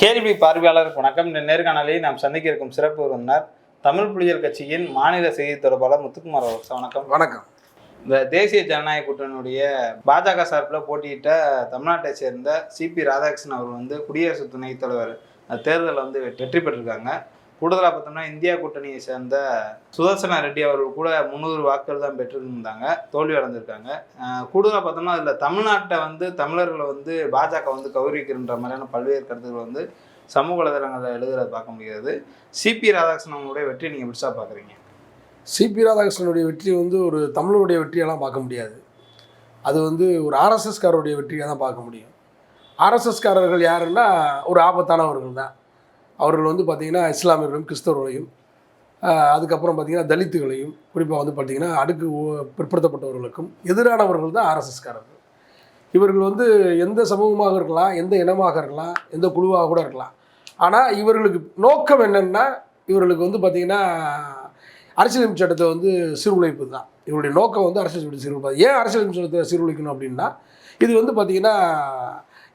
கேள்வி பார்வையாளருக்கு வணக்கம். இந்த நேர்காணலில் நாம் சந்திக்க இருக்கும் சிறப்பு விருந்தினர் தமிழ் புலிகள் கட்சியின் மாநில செய்தி தொடர்பாளர் முத்துக்குமார் அவர்கள். வணக்கம். வணக்கம். இந்த தேசிய ஜனநாயக கூட்டணியுடைய பாஜக சார்பில் போட்டியிட்ட தமிழ்நாட்டை சேர்ந்த சிபி ராதாகிருஷ்ணன் அவர் வந்து குடியரசு துணைத் தலைவர். தேர்தலில் வந்து வெற்றி பெற்றிருக்காங்க. கூடுதலாக பார்த்தோம்னா இந்தியா கூட்டணியை சேர்ந்த சுதர்சன ரெட்டி அவர்கள் கூட முந்நூறு வாக்குகள் தான் பெற்றிருந்தாங்க. தோல்வி அடைஞ்சிருக்காங்க. கூடுதலாக பார்த்தோம்னா அதில் தமிழ்நாட்டை வந்து தமிழர்களை வந்து பாஜக வந்து கௌரவிக்கின்ற மாதிரியான பல்வேறு கருத்துக்கள் வந்து சமூக வலைதளங்களில் எழுதுறத பார்க்க முடியாது சிபி ராதாகிருஷ்ணனுடைய வெற்றி நீங்கள் பெருசாக பார்க்குறீங்க. சிபி ராதாகிருஷ்ணனுடைய வெற்றி வந்து ஒரு தமிழருடைய வெற்றியெல்லாம் பார்க்க முடியாது. அது வந்து ஒரு ஆர்எஸ்எஸ்காரருடைய வெற்றியாக தான் பார்க்க முடியும். ஆர்எஸ்எஸ்காரர்கள் யாருன்னா ஒரு ஆபத்தானவர்கள் தான். அவர்கள் வந்து பார்த்திங்கன்னா இஸ்லாமியர்களும் கிறிஸ்தவர்களையும் அதுக்கப்புறம் பார்த்திங்கன்னா தலித்துகளையும் குறிப்பாக வந்து பார்த்திங்கன்னா அடுக்கு பிற்படுத்தப்பட்டவர்களுக்கும் எதிரானவர்கள் தான் ஆர்எஸ்எஸ்காரர்கள் இவர்கள் வந்து எந்த சமூகமாக இருக்கலாம் எந்த இனமாக இருக்கலாம் எந்த குழுவாக கூட இருக்கலாம். ஆனால் இவர்களுக்கு நோக்கம் என்னென்னா இவர்களுக்கு வந்து பார்த்திங்கன்னா அரசியலமைப்பு சட்டத்தை வந்து சீர்குலைப்பு தான். இவருடைய நோக்கம் வந்து அரசியல் சட்டத்தை சீர்குலைப்பது ஏன் அரசியலமைப்பு சட்டத்தை சீர்குலைக்கணும் அப்படின்னா இது வந்து பார்த்திங்கன்னா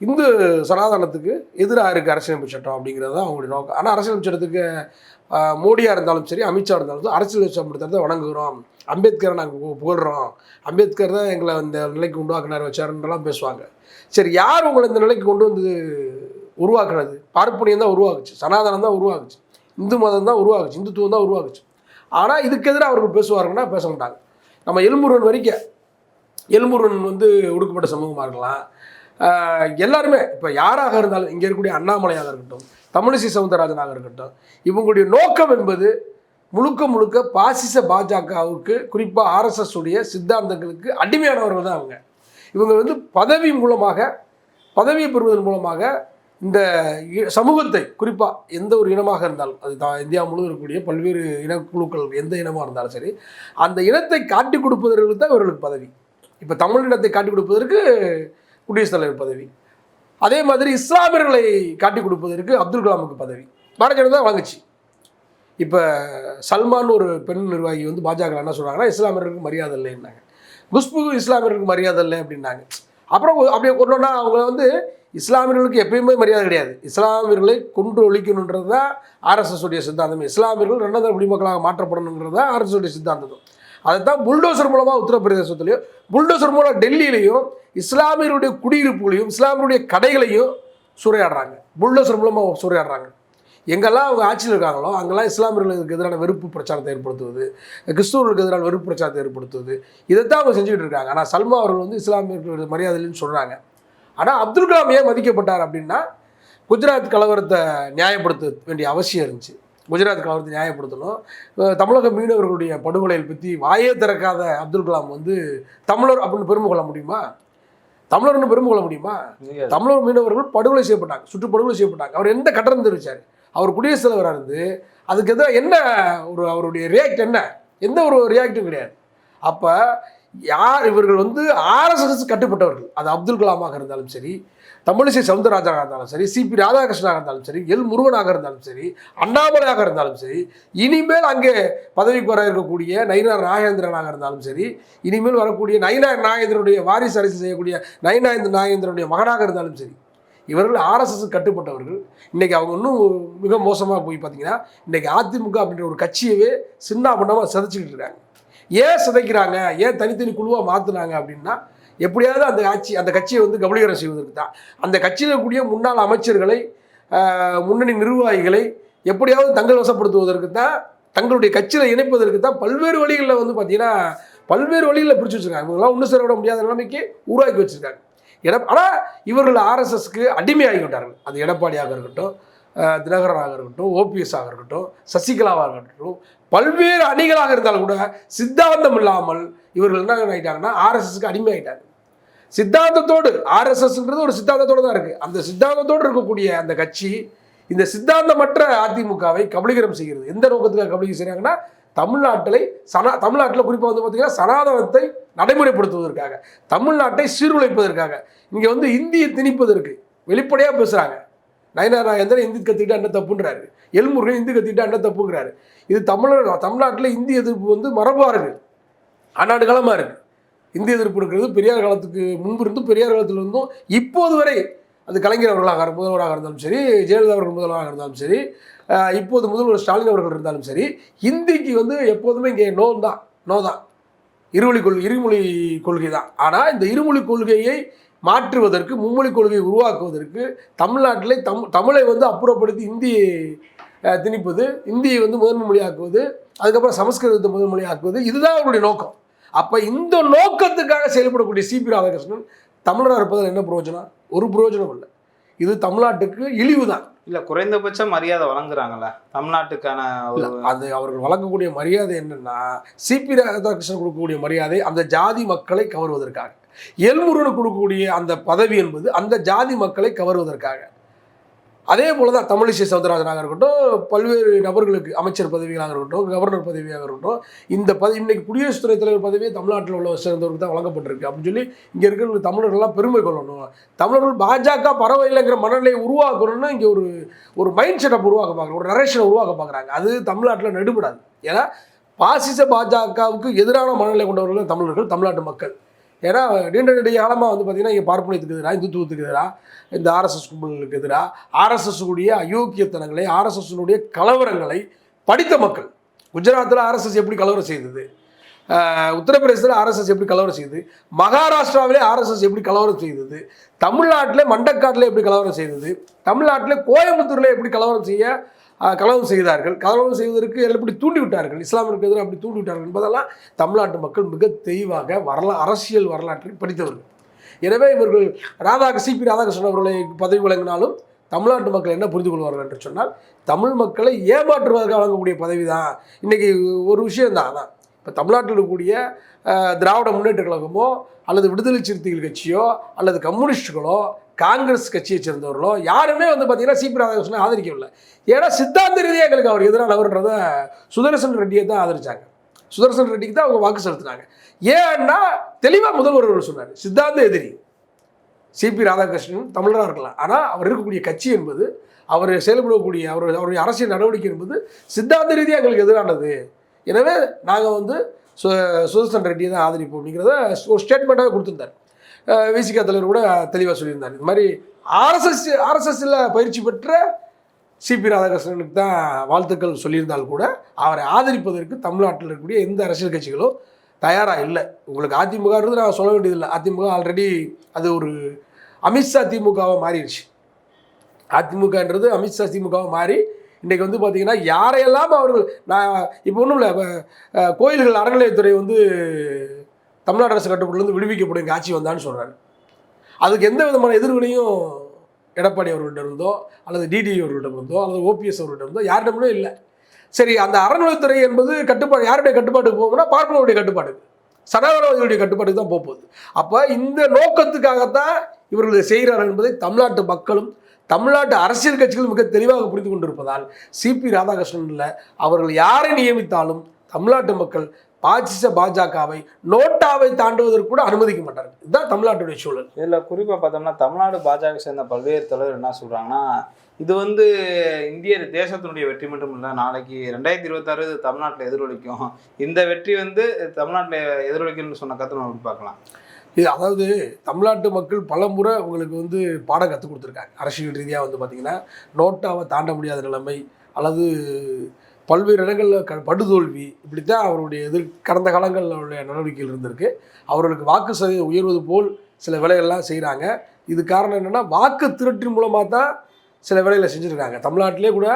இந்து சனாதனத்துக்கு எதிராக இருக்குது அரசியலமைப்பு சட்டம் அப்படிங்கிறது தான் அவங்களுடைய நோக்கம். ஆனால் அரசியலமைப்பு சட்டத்துக்கு மோடியாக இருந்தாலும் சரி அமித்ஷா இருந்தாலும் சரி அரசியல் சட்டத்தை வணங்குகிறோம். அம்பேத்கரை நாங்கள் புகழ்கிறோம் அம்பேத்கர் தான் எங்களை இந்த நிலைக்கு உண்டாக்குனார் வச்சாருன்றலாம் பேசுவாங்க. சரி யார் உங்களை இந்த நிலைக்கு கொண்டு வந்து உருவாக்குனது? பார்ப்பனியம் தான் உருவாக்குச்சு சனாதனம் தான் உருவாக்குச்சு இந்து மதம் தான் உருவாக்குச்சு இந்துத்துவம் தான் உருவாக்குச்சு ஆனால் இதுக்கு எதிராக அவர்கள் பேசுவாருன்னா பேச மாட்டாங்க. நம்ம எல்முருகன் வரைக்கும் எல்முருகன் வந்து ஒடுக்கப்பட்ட சமூகமாக இருக்கலாம் எல்லாருமே இப்போ யாராக இருந்தாலும் இங்கே இருக்கக்கூடிய அண்ணாமலையாக இருக்கட்டும் தமிழிசை சவுந்தரராஜனாக இருக்கட்டும் இவங்களுடைய நோக்கம் என்பது முழுக்க முழுக்க பாசிச பாஜகவுக்கு குறிப்பாக ஆர்எஸ்எஸ் உடைய சித்தாந்தங்களுக்கு அடிமையானவர்கள் தான் அவங்க. இவங்க வந்து பதவி மூலமாக பதவியை பெறுவதன் மூலமாக இந்த இ- சமூகத்தை குறிப்பாக எந்த ஒரு இனமாக இருந்தாலும் அது தான் இந்தியா முழுவதும் இருக்கக்கூடிய பல்வேறு இனக்குழுக்கள் எந்த இனமாக இருந்தாலும் சரி அந்த இனத்தை காட்டி கொடுப்பதற்கு தான் இவர்களுக்கு பதவி. இப்போ தமிழ் இனத்தை காட்டி கொடுப்பதற்கு குடியரசுத் தலைவர் பதவி. அதே மாதிரி இஸ்லாமியர்களை காட்டி கொடுப்பதற்கு அப்துல் கலாமுக்கு பதவி. பாரதிய ஜனதா வாங்குச்சு. இப்போ சல்மான் ஒரு பெண் நிர்வாகி வந்து பாஜக என்ன சொல்கிறாங்கன்னா இஸ்லாமியர்களுக்கு மரியாதை இல்லைன்னாங்க. குஷ்பு இஸ்லாமியர்களுக்கு மரியாதை இல்லை அப்படின்னாங்க. அப்புறம் அப்படியே கொண்டோன்னா அவங்க வந்து இஸ்லாமியர்களுக்கு எப்பயுமே மரியாதை கிடையாது. இஸ்லாமியர்களை கொன்று ஒழிக்கணுன்றது தான் ஆர்எஸ்எஸ் உடைய சித்தாந்தம். இஸ்லாமியர்கள் ரெண்டாவது குடிமக்களாக மாற்றப்படணுன்றது தான் ஆர்எஸ்எஸ் உடைய சித்தாந்தம். அதைத்தான் புல்டோசர் மூலமாக உத்தரப்பிரதேசத்துலையும் புல்டோசர் மூலம் டெல்லியிலையும் இஸ்லாமியருடைய குடியிருப்புகளையும் இஸ்லாமியருடைய கடைகளையும் சூறையாடுறாங்க. புல்டோசர் மூலமாக சூறையாடுறாங்க. எங்கெல்லாம் அவங்க ஆட்சியில் இருக்காங்களோ அங்கெல்லாம் இஸ்லாமியர்களுக்கு எதிரான வெறுப்பு பிரச்சாரத்தை ஏற்படுத்துவது கிறிஸ்துவர்களுக்கு எதிரான வெறுப்பு பிரச்சாரத்தை ஏற்படுத்துவது இதைத்தான் அவங்க செஞ்சுக்கிட்டு இருக்காங்க. ஆனால் சல்மா அவர்கள் வந்து இஸ்லாமியர்களுடைய மரியாதை சொல்கிறாங்க ஆனால் அப்துல் கலாம் ஏன் மதிக்கப்பட்டார் அப்படின்னா குஜராத் கலவரத்தை நியாயப்படுத்த வேண்டிய அவசியம் இருந்துச்சு. குஜராத் கலவரத்தை நியாயப்படுத்தணும். தமிழக மீனவர்களுடைய படுகொலைகள் பற்றி வாயே திறக்காத அப்துல் கலாம் வந்து தமிழர் அப்படின்னு பெருமை கொள்ள முடியுமா? தமிழர்னு பெருமை கொள்ள முடியுமா? தமிழர் மீனவர்கள் படுகொலை செய்யப்பட்டாங்க சுட்டு படுகொலை செய்யப்பட்டாங்க. அவர் எந்த கட்டணம் தெரிவிச்சார்? அவர் குடியரசுத் தலைவராக இருந்து அதுக்கு எதிராக என்ன ஒரு அவருடைய ரியாக்ட் என்ன? எந்த ஒரு ரியாக்டும் கிடையாது. அப்போ யார் இவர்கள் வந்து ஆர்எஸ்எஸ் கட்டுப்பட்டவர்கள்? அது அப்துல் கலாமாக இருந்தாலும் சரி தமிழிசை சவுந்தரராஜனாக இருந்தாலும் சரி சிபி ராதாகிருஷ்ணனாக இருந்தாலும் சரி எல் முருகனாக இருந்தாலும் சரி அண்ணாமலையாக இருந்தாலும் சரி இனிமேல் அங்கே பதவிக்கு வர இருக்கக்கூடிய நயினார் நாகேந்திரனாக இருந்தாலும் சரி இனிமேல் வரக்கூடிய நயினார் நாகேந்திரனுடைய வாரிசு அரசு செய்யக்கூடிய நயினார் நாகேந்திரனுடைய மகனாக இருந்தாலும் சரி இவர்கள் ஆர்எஸ்எஸ் கட்டுப்பட்டவர்கள். இன்றைக்கி அவங்க இன்னும் மிக மோசமாக போய் பார்த்தீங்கன்னா இன்றைக்கி அதிமுக அப்படின்ற ஒரு கட்சியவே சின்ன பண்ணாமல் சிதைச்சிக்கிட்டு இருக்காங்க. ஏன் சிதைக்கிறாங்க? ஏன் தனித்தனி குழுவாக மாற்றுனாங்க அப்படின்னா எப்படியாவது அந்த ஆட்சி அந்த கட்சியை வந்து கபலீகரம் செய்வதற்கு தான். அந்த கட்சியில் இருக்கக்கூடிய முன்னாள் அமைச்சர்களை முன்னணி நிர்வாகிகளை எப்படியாவது தங்கள் வசப்படுத்துவதற்கு தான் தங்களுடைய கட்சியில் இணைப்பதற்கு தான் பல்வேறு வழிகளில் வந்து பார்த்தீங்கன்னா பல்வேறு வழிகளில் பிடிச்சி வச்சுருக்காங்க. இவங்களாம் ஒன்று சேர விட முடியாத நிலைமைக்கு உருவாக்கி வச்சுருக்காங்க. எட ஆனால் இவர்கள் ஆர்எஸ்எஸ்க்கு அடிமையாகி விட்டார்கள். அது எடப்பாடியாக இருக்கட்டும் தினகரனாக இருக்கட்டும் ஓபிஎஸ்ஸாக இருக்கட்டும் சசிகலாவாக இருக்கட்டும் பல்வேறு அணிகளாக இருந்தாலும் கூட சித்தாந்தம் இல்லாமல் இவர்கள் என்ன ஆகிட்டாங்கன்னா ஆர்எஸ்எஸ்க்கு அடிமையாயிட்டாங்க. சித்தாந்தத்தோடு ஆர்எஸ்எஸ்ன்றது ஒரு சித்தாந்தத்தோடு தான் இருக்குது அந்த சித்தாந்தத்தோடு இருக்கக்கூடிய அந்த கட்சி இந்த சித்தாந்தமற்ற அதிமுகவை கபலீகரம் செய்கிறது. எந்த நோக்கத்துக்காக கபலீகரம் செய்கிறாங்கன்னா தமிழ்நாட்டில் சனா தமிழ்நாட்டில் குறிப்பாக வந்து பார்த்திங்கன்னா சனாதனத்தை நடைமுறைப்படுத்துவதற்காக தமிழ்நாட்டை சீர்குலைப்பதற்காக இங்கே வந்து இந்தியை திணிப்பதற்கு வெளிப்படையாக பேசுகிறாங்க நயனார் நாகேந்திரன் இந்தி கத்திக்கிட்டா என்ன தப்புன்றாரு? எல்முருகன் இந்தி கற்றுக்கிட்டா என்ன தப்புங்கிறாரு? இது தமிழர் தமிழ்நாட்டில் இந்தி எதிர்ப்பு வந்து மரபாக இருக்குது ஆண்டாண்டு காலமாக இருக்குது இந்தி எதிர்ப்பு இருக்கிறது பெரியார் காலத்துக்கு முன்பு இருந்தும் பெரியார் காலத்தில் இருந்தும் இப்போது வரை அது கலைஞர் அவர்களாக முதல்வராக இருந்தாலும் சரி ஜெயலலிதா அவர்கள் முதல்வராக இருந்தாலும் சரி இப்போது முதல்வர் ஸ்டாலின் அவர்கள் இருந்தாலும் சரி இந்திக்கு வந்து எப்போதுமே இங்கே நோ தான் நோ தான். இருமொழி கொள்கை இருமொழி கொள்கை தான். ஆனால் இந்த இருமொழி கொள்கையை மாற்றுவதற்கு மும்மொழி கொள்கையை உருவாக்குவதற்கு தமிழ்நாட்டிலே தம் தமிழை வந்து அப்புறப்படுத்தி இந்தியை திணிப்பது இந்தியை வந்து முதன்மை மொழியாக்குவது அதுக்கப்புறம் சமஸ்கிருதத்தை முதல் மொழியாக்குவது இதுதான் அவருடைய நோக்கம். அப்போ இந்த நோக்கத்துக்காக செயல்படக்கூடிய சிபி ராதாகிருஷ்ணன் தமிழராக இருப்பதில் என்ன பிரயோஜனம்? ஒரு பிரயோஜனம் இல்லை. இது தமிழ்நாட்டுக்கு இழிவு தான் இல்ல குறைந்தபட்ச மரியாதை வழங்குறாங்கல்ல. தமிழ்நாட்டுக்கான அது அவர்கள் வழங்கக்கூடிய மரியாதை என்னன்னா சிபி ராதாகிருஷ்ணன் கொடுக்கக்கூடிய மரியாதை அந்த ஜாதி மக்களை கவர்வதற்காக. எல்முருகன் கொடுக்கக்கூடிய அந்த பதவி என்பது அந்த ஜாதி மக்களை கவர்வதற்காக. அதே போல தான் தமிழிசை சவுந்தரராஜனாக இருக்கட்டும் பல்வேறு நபர்களுக்கு அமைச்சர் பதவிகளாக இருக்கட்டும் கவர்னர் பதவியாக இருக்கட்டும் இந்த பதவி இன்னைக்கு குடியரசு துணைத் தலைவர் பதவியே தமிழ்நாட்டில் உள்ள சேர்ந்தவருக்கு தான் வழங்கப்பட்டிருக்கு அப்படின்னு சொல்லி இங்கே இருக்கிற தமிழர்கள்லாம் பெருமை கொள்ளணும். தமிழர்கள் பாஜக பரவாயில்லைங்கிற மனநிலையை உருவாக்கணும்னு இங்கே ஒரு ஒரு மைண்ட் செட்டப் உருவாக்க பார்க்குறாங்க. ஒரு நரேஷனை உருவாக்க பார்க்குறாங்க. அது தமிழ்நாட்டில் நெடுபடாது. ஏன்னா பாசிச பாஜகவுக்கு எதிரான மனநிலை கொண்டவர்கள் தமிழர்கள் தமிழ்நாட்டு மக்கள். ஏன்னா நீண்ட நெடிய காலமாக வந்து பார்த்தீங்கன்னா இங்கே பார்ப்பனியத்துக்கு எதிராக இந்துத்துவத்துக்கு எதிராக இந்த ஆர்எஸ்எஸ் கும்பலுக்கு எதிராக ஆர்எஸ்எஸ்னுடைய அயோக்கியத்தனங்களை ஆர்எஸ்எஸ்னுடைய கலவரங்களை படித்த மக்கள். குஜராத்தில் ஆர்எஸ்எஸ் எப்படி கலவரம் செய்தது? உத்தரப்பிரதேசத்தில் ஆர்எஸ்எஸ் எப்படி கலவரம் செய்தது? மகாராஷ்டிராவிலே ஆர்எஸ்எஸ் எப்படி கலவரம் செய்தது? தமிழ்நாட்டில் மண்டக்காட்டில் எப்படி கலவரம் செய்தது? தமிழ்நாட்டில் கோயம்புத்தூரில் எப்படி கலவரம் செய்ய கலவரம் செய்தார்கள்? கலவரம் செய்வதற்கு எப்படி தூண்டி விட்டார்கள். இஸ்லாமிற்கு எதிராக அப்படி தூண்டிவிட்டார்கள் என்பதெல்லாம் தமிழ்நாட்டு மக்கள் மிக தெளிவாக வரலா அரசியல் வரலாற்றை படித்தவர்கள். எனவே இவர்கள் ராதாக சிபி ராதாகிருஷ்ணன் அவர்களை பதவி வழங்கினாலும் தமிழ்நாட்டு மக்கள் என்ன புரிந்து கொள்வார்கள் என்று சொன்னால் தமிழ் மக்களை ஏமாற்றுவதற்காக வழங்கக்கூடிய பதவி தான் இன்றைக்கி ஒரு விஷயம் தான் அதான். இப்போ தமிழ்நாட்டில் இருக்கக்கூடிய திராவிட முன்னேற்ற கழகமோ அல்லது விடுதலை சிறுத்தைகள் கட்சியோ அல்லது கம்யூனிஸ்டுகளோ காங்கிரஸ் கட்சியை சேர்ந்தவர்களோ யாருமே வந்து பார்த்தீங்கன்னா சிபி ராதாகிருஷ்ணனை ஆதரிக்கவில்லை. ஏன்னா சித்தாந்த ரீதியாக எங்களுக்கு அவர் எதிரானவர்ன்றதை சுதர்சன் ரெட்டியை தான் ஆதரிச்சாங்க. சுதர்சன் ரெட்டிக்கு தான் அவங்க வாக்கு செலுத்தினாங்க. ஏன்னா தெளிவாக முதல்வர் அவர்கள் சொன்னார் சித்தாந்த எதிரி. சிபி ராதாகிருஷ்ணன் தமிழராக இருக்கலாம். ஆனால் அவர் இருக்கக்கூடிய கட்சி என்பது அவர் செயல்படக்கூடிய அவர் அவருடைய அரசியல் நடவடிக்கை என்பது சித்தாந்த ரீதியாக எங்களுக்கு எதிரானது. எனவே நாங்கள் வந்து சு சுதர்சன் ரெட்டியை தான் ஆதரிப்போம் அப்படிங்கிறத ஒரு ஸ்டேட்மெண்ட்டாக கொடுத்துருந்தார். விசிகா தலைவர் கூட தெளிவாக சொல்லியிருந்தார். இது மாதிரி ஆர்எஸ்எஸ் ஆர்எஸ்எஸ்ல பயிற்சி பெற்ற சிபி ராதாகிருஷ்ணனுக்கு தான் வாழ்த்துக்கள் சொல்லியிருந்தால் கூட அவரை ஆதரிப்பதற்கு தமிழ்நாட்டில் இருக்கக்கூடிய எந்த அரசியல் கட்சிகளும் தயாராக இல்லை. உங்களுக்கு அதிமுகன்றது நான் சொல்ல வேண்டியதில்லை. அதிமுக ஆல்ரெடி அது ஒரு அமித்ஷா திமுகவாக மாறிடுச்சு. அதிமுகன்றது அமித்ஷா திமுகவாக மாறி இன்றைக்கி வந்து பார்த்தீங்கன்னா யாரையெல்லாம் அவர்கள் நான் இப்போ ஒன்றும் இல்லை கோயில்கள் அறநிலையத்துறை வந்து தமிழ்நாடு அரசு கட்டுப்பாட்டிலிருந்து விடுவிக்கப்படும் காட்சி வந்தான்னு சொல்கிறாரு அதுக்கு எந்த விதமான எதிர்வினையும் எடப்பாடி அவர்களிடம் இருந்தோ அல்லது டிடி அவர்கிட்ட இருந்தோ அல்லது ஓபிஎஸ் அவர்கிட்ட இருந்தோ யாரிடமே இல்லை. சரி அந்த அறநிலையத்துறை என்பது கட்டுப்பாடு யாருடைய கட்டுப்பாட்டுக்கு போகும்னா பார்ப்பனருடைய கட்டுப்பாடு. சனாதனவாதிகளுடைய கட்டுப்பாட்டுக்கு தான் போகுது. அப்போ இந்த நோக்கத்துக்காகத்தான் இவர்கள் செய்கிறார்கள் என்பதை தமிழ்நாட்டு மக்களும் தமிழ்நாட்டு அரசியல் கட்சிகள் மிக தெளிவாக புரிந்து கொண்டிருப்பதால் சிபி ராதாகிருஷ்ணன் இல்லை. அவர்கள் யாரை நியமித்தாலும் தமிழ்நாட்டு மக்கள் பாசிச பாஜகவை நோட்டாவை தாண்டுவதற்கு கூட அனுமதிக்க மாட்டார்கள். இதுதான் தமிழ்நாட்டுடைய சூழல். இதில் குறிப்பாக பார்த்தோம்னா தமிழ்நாடு பாஜக சேர்ந்த பல்வேறு தலைவர் என்ன சொல்கிறாங்கன்னா இது வந்து இந்திய தேசத்தினுடைய வெற்றி மட்டும் இல்லை நாளைக்கு ரெண்டாயிரத்தி இருபத்தாறு தமிழ்நாட்டில் எதிரொலிக்கும். இந்த வெற்றி வந்து தமிழ்நாட்டில் எதிரொலிக்கும்னு சொன்ன கருத்து நம்ம பார்க்கலாம். இது அதாவது தமிழ்நாட்டு மக்கள் பலமுறை உங்களுக்கு வந்து பாடம் கற்றுக் கொடுத்துருக்காங்க. அரசியல் ரீதியாக வந்து பார்த்திங்கன்னா நோட்டாவை தாண்ட முடியாத நிலைமை அல்லது பல்வேறு இடங்களில் க படுதோல்வி இப்படித்தான் அவருடைய எதிர் கடந்த காலங்களில் உள்ள நடவடிக்கைகள் இருந்திருக்கு. அவர்களுக்கு வாக்கு சதவீதம் உயர்வது போல் சில வேலைகள்லாம் செய்கிறாங்க இது காரணம் என்னென்னா வாக்கு திருட்டின் மூலமாக தான் சில வேலைகளை செஞ்சுருக்காங்க. தமிழ்நாட்டிலே கூட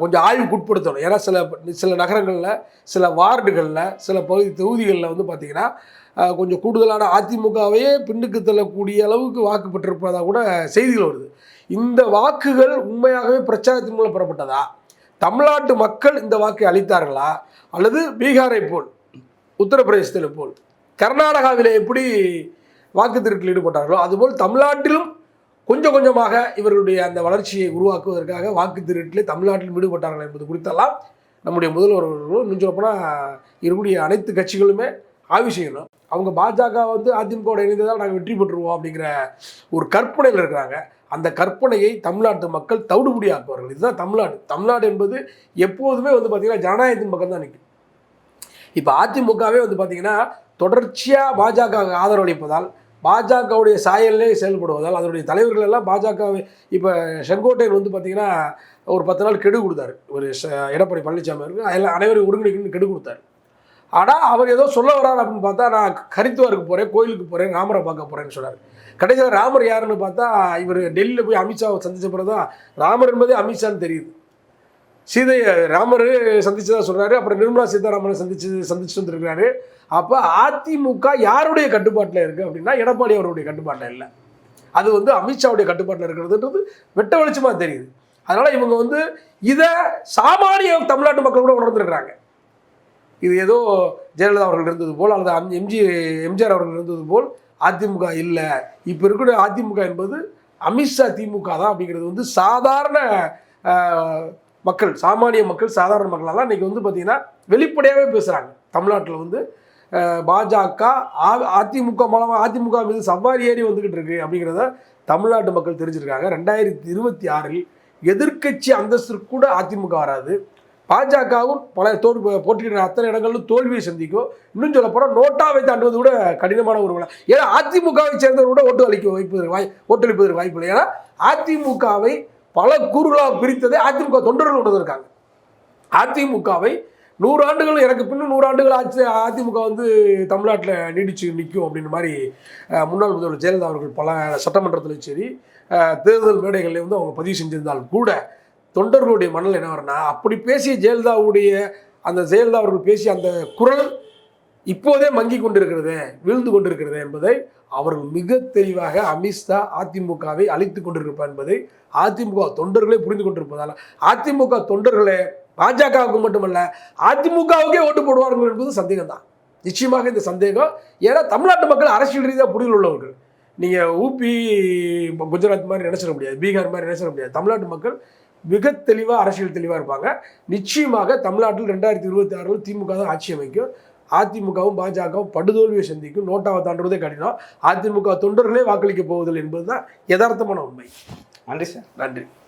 கொஞ்சம் ஆய்வுக்கு உட்படுத்தணும் ஏன்னா சில சில நகரங்களில் சில வார்டுகளில் சில பகுதி தொகுதிகளில் வந்து பார்த்திங்கன்னா கொஞ்சம் கூடுதலான அதிமுகவையே பின்னுக்கு தள்ளக்கூடிய அளவுக்கு வாக்கு பெற்றிருப்பதாக கூட செய்திகள் வருது. இந்த வாக்குகள் உண்மையாகவே பிரச்சாரத்தின் மூலம் பெறப்பட்டதா? தமிழ்நாட்டு மக்கள் இந்த வாக்கை அளித்தார்களா? அல்லது பீகாரை போல் உத்தரப்பிரதேசத்தில் போல் கர்நாடகாவில் எப்படி வாக்கு திருட்டில் ஈடுபட்டார்களோ அதுபோல் தமிழ்நாட்டிலும் கொஞ்சம் கொஞ்சமாக இவர்களுடைய அந்த வளர்ச்சியை உருவாக்குவதற்காக வாக்கு திருட்டிலே தமிழ்நாட்டில் ஈடுபட்டார்கள் என்பது குறித்தெல்லாம் நம்முடைய முதல்வர் இன்னும் சொல்லப்போனால் இருக்கக்கூடிய அனைத்து கட்சிகளுமே ஆய்வு செய்யணும். அவங்க பாஜக வந்து அதிமுக இணைந்ததால் நாங்கள் வெற்றி பெற்றுருவோம் அப்படிங்கிற ஒரு கற்பனையில் இருக்கிறாங்க. அந்த கற்பனையை தமிழ்நாட்டு மக்கள் தவிடுபடியாக்குவார்கள். இதுதான் தமிழ்நாடு. தமிழ்நாடு என்பது எப்போதுமே வந்து பார்த்திங்கன்னா ஜனநாயகத்தின் பக்கம் தான் நிற்கும் இப்போ அதிமுகவே வந்து பார்த்திங்கன்னா தொடர்ச்சியாக பாஜக ஆதரவளிப்பதால் பாஜகவுடைய சாயல்லே செயல்படுவதால் அதனுடைய தலைவர்கள் எல்லாம் பாஜகவை இப்போ செங்கோட்டையன் வந்து பார்த்தீங்கன்னா ஒரு பத்து நாள் கெடு கொடுத்தாரு. ஒரு எடப்பாடி பழனிசாமி அவருக்கு. எல்லாம் அனைவரும் ஒருங்கிணைக்கணும்னு கெடு கொடுத்தாரு. ஆனால் அவர் ஏதோ சொல்ல வராரு அப்படின்னு பார்த்தா நான் கரித்துவாருக்கு போகிறேன் கோயிலுக்கு போகிறேன் ராமரை பார்க்க போகிறேன்னு சொன்னார் கடைசியில் ராமர் யாருன்னு பார்த்தா இவர் டெல்லியில் போய் அமித்ஷாவை சந்திச்ச பிறகு தான் ராமர் என்பதே அமித்ஷான்னு தெரியுது. சீதையை ராமர் சந்திச்சதா சொல்கிறாரு அப்புறம் நிர்மலா சீதாராமனை சந்திச்சு சந்திச்சு வந்திருக்கிறாரு. அப்போ அதிமுக யாருடைய கட்டுப்பாட்டில் இருக்குது அப்படின்னா எடப்பாடி அவருடைய கட்டுப்பாட்டில் இல்லை. அது வந்து அமித்ஷாவுடைய கட்டுப்பாட்டில் இருக்கிறதுன்றது வெட்ட வெளிச்சமாக தெரியுது. அதனால் இவங்க வந்து இதை சாமானிய தமிழ்நாட்டு மக்கள் கூட உணர்ந்துருக்கிறாங்க. இது ஏதோ ஜெயலலிதா அவர்கள் இருந்தது போல் அல்லது எம்ஜி எம்ஜிஆர் அவர்கள் இருந்தது போல் அதிமுக இல்லை. இப்போ இருக்கிற அதிமுக என்பது அமித்ஷா திமுக தான் அப்படிங்கிறது வந்து சாதாரண மக்கள் சாமானிய மக்கள் சாதாரண மக்களெல்லாம் இன்றைக்கி வந்து பார்த்திங்கன்னா வெளிப்படையாகவே பேசுகிறாங்க தமிழ்நாட்டில் வந்து பாஜக அதிமுக மூலமாக அதிமுக மீது சவாரி ஏறி வந்துக்கிட்டு இருக்கு அப்படிங்கிறத தமிழ்நாட்டு மக்கள் தெரிஞ்சிருக்காங்க. ரெண்டாயிரத்தி இருபத்தி ஆறில் எதிர்க்கட்சி அந்தஸ்து கூட அதிமுக வராது. பாஜகவும் பல தோல் போட்டியிடுற அத்தனை இடங்களிலும் தோல்வியை சந்திக்கும். இன்னும் சொல்ல போனால் நோட்டாவை தாண்டுவது கூட கடினமான ஒரு விழா ஏன்னா அதிமுகவை சேர்ந்தவர் கூட ஓட்டு அளிக்க வாய்ப்பு வாய் ஓட்டளிப்பதற்கு வாய்ப்பு இல்லை ஏன்னா அதிமுகவை பல கூறுகளாக பிரித்ததை அதிமுக தொண்டர்கள் உணர்ந்திருக்காங்க. அதிமுகவை நூறு ஆண்டுகள் எனக்கு பின்னும் நூறு ஆண்டுகள் ஆட்சி அதிமுக வந்து தமிழ்நாட்டில் நீடிச்சு நிற்கும் அப்படின்ற மாதிரி முன்னாள் முதல்வர் ஜெயலலிதா அவர்கள் பல சட்டமன்றத்திலையும் சரி தேர்தல் மேடைகளில் வந்து அவங்க பதிவு செஞ்சிருந்தாலும் கூட தொண்டர்களுடைய மனநிலை என்ன வரும்னா அப்படி பேசிய ஜெயலலிதாவுடைய அந்த ஜெயலலிதா அவர்கள் பேசிய அந்த குரல் இப்போதே மங்கி கொண்டிருக்கிறது விழுந்து கொண்டிருக்கிறது என்பதை அவர்கள் மிக தெளிவாக அமித்ஷா அதிமுகவை அழித்து கொண்டிருப்பார் என்பதை அதிமுக தொண்டர்களே புரிந்து கொண்டிருப்பதால் அதிமுக தொண்டர்களே பாஜகவுக்கு மட்டுமல்ல அதிமுகவுக்கே ஓட்டு போடுவார்கள் என்பது சந்தேகம் தான் நிச்சயமாக இந்த சந்தேகம் ஏன்னா தமிழ்நாட்டு மக்கள் அரசியல் ரீதியாக புரிதல் உள்ளவர்கள். நீங்கள் ஊபி குஜராத் மாதிரி நினைச்சிட முடியாது பீகார் மாதிரி நினைச்சிட முடியாது. தமிழ்நாட்டு மக்கள் மிக தெளிவாக அரசியல் தெளிவாக இருப்பாங்க. நிச்சயமாக தமிழ்நாட்டில் ரெண்டாயிரத்தி இருபத்தி ஆறில் திமுக தான் ஆட்சி அமைக்கும். அதிமுகவும் பாஜகவும் படுதோல்வியை சந்திக்கும் நோட்டாவை தாண்டுவதே கடினம். அதிமுக தொண்டர்களே வாக்களிக்க போவதில்லை என்பதுதான் யதார்த்தமான உண்மை. நன்றி சார். நன்றி.